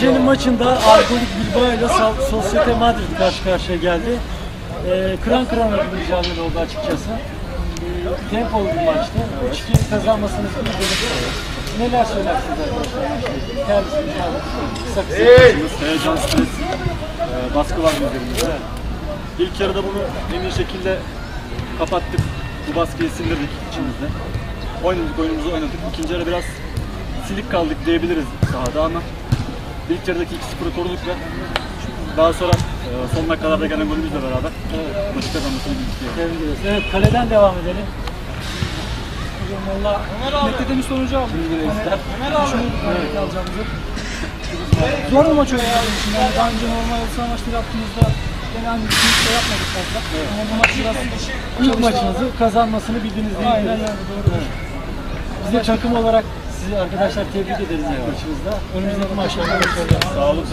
gecenin maçında Alkolik Bilbao ile Societe Madrid karşı karşıya geldi. Ee, kıran kırana bir mücadele oldu açıkçası. Ee, tempolu bir maçtı. 3-2 kazanmasınız bir. Neler söylersiniz arkadaşlar? Kendisi mücadele. Kısa kısa. Heyecan, stres, e, baskı var üzerimizde. İlk yarıda bunu en iyi şekilde kapattık. Bu baskıyı sindirdik içimizde. Oynadık, oyunumuzu oynadık. İkinci yarı biraz silik kaldık diyebiliriz sahada ama ilk yarıdaki 2-0'ı koruduk ve daha sonra e, son dakikalarda gelen golümüzle beraber maçı kazanmasını ederiz. Evet kaleden devam edelim. Valla beklediğimiz sonucu aldık. Hani düşünüyorduk alacağımızı. Zor bir maç oynadık için. Yani daha önce normal olsa maçları yaptığımızda gene aynı bir şey yapmadık fazla. Ama bu maç biraz İlk maçınızı kazanmasını bildiniz değil mi? Aynen öyle doğru. Biz de takım olarak sizi arkadaşlar tebrik ederiz maçınızda. Önümüzdeki maçlarda başarılar. Sağ olun,